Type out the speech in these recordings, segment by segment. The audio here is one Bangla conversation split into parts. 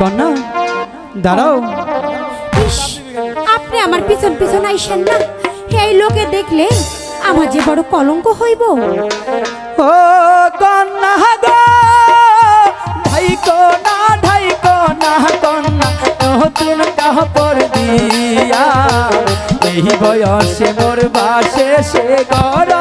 কন্যা দাঁড়াও। আপনি আমার পিছন পিছন আইসেন না। এই লোকে দেখলে আমার যে বড় কলঙ্ক হইব। ও কন্যা গো ভাই কন্যা ঢাই কন্যা কন্যা নতুন দিয়া। এই বয়সে মোর বাসে সে গড়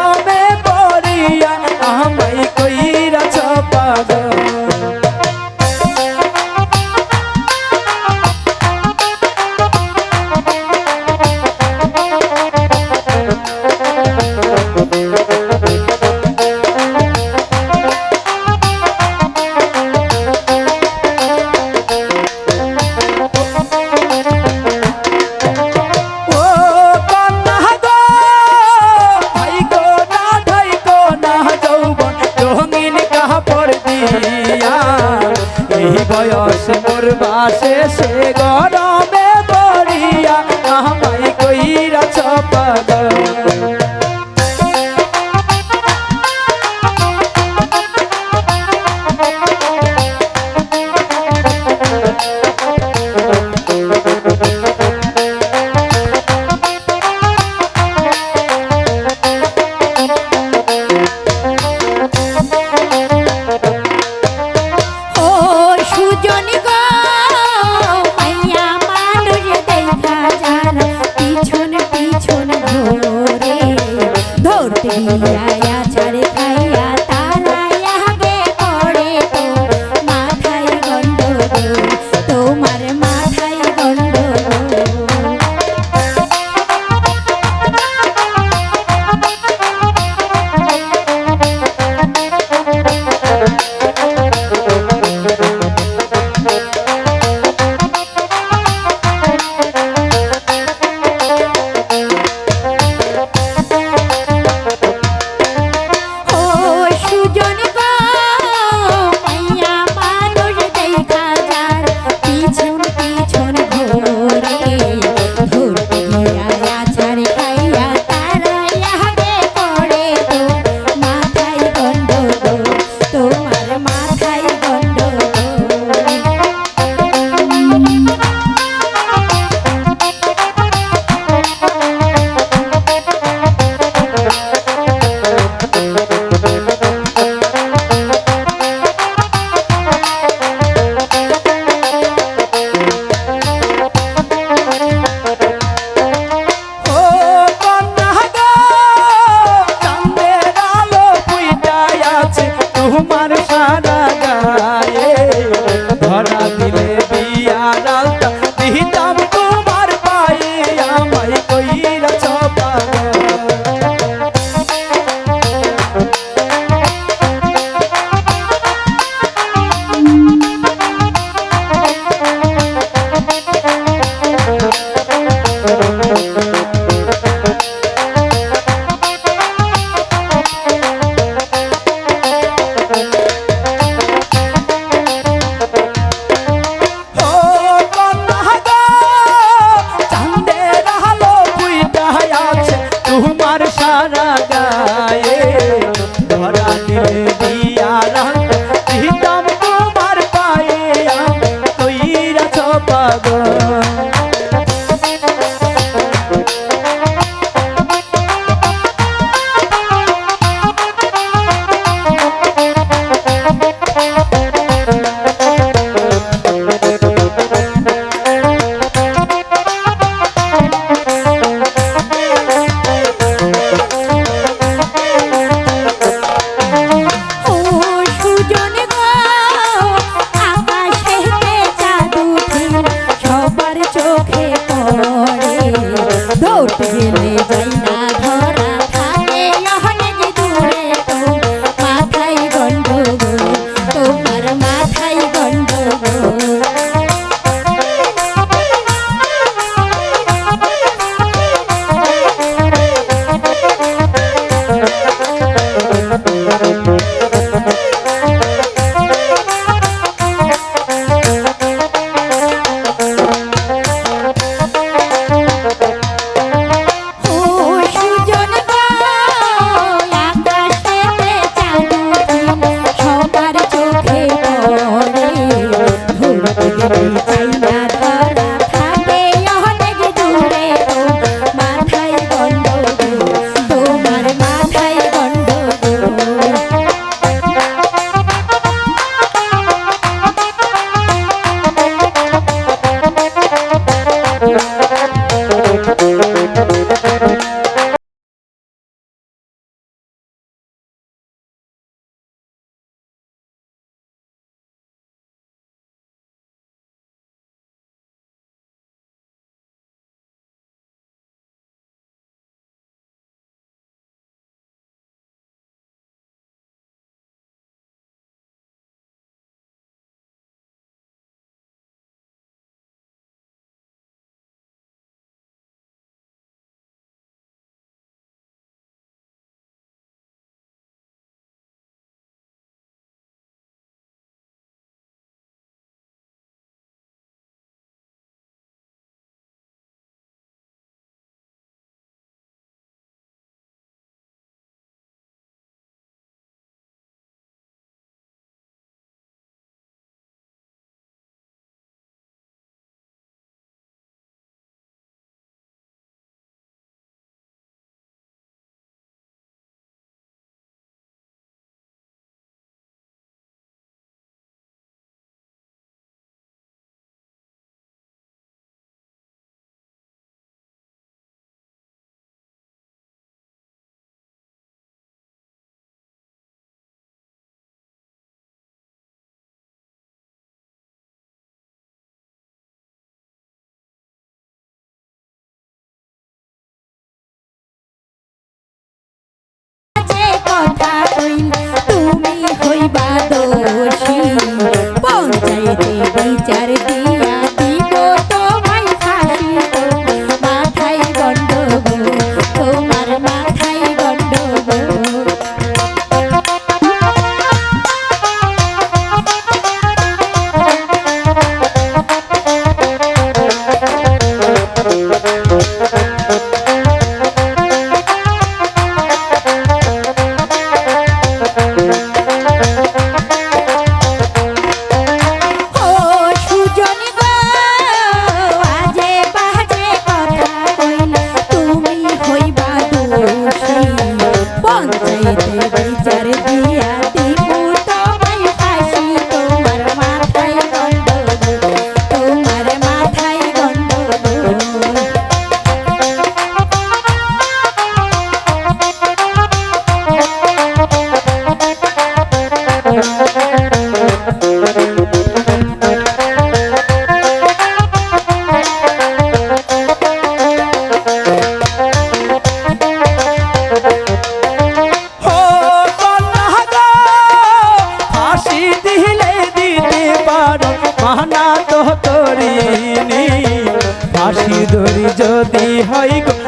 হয় গো।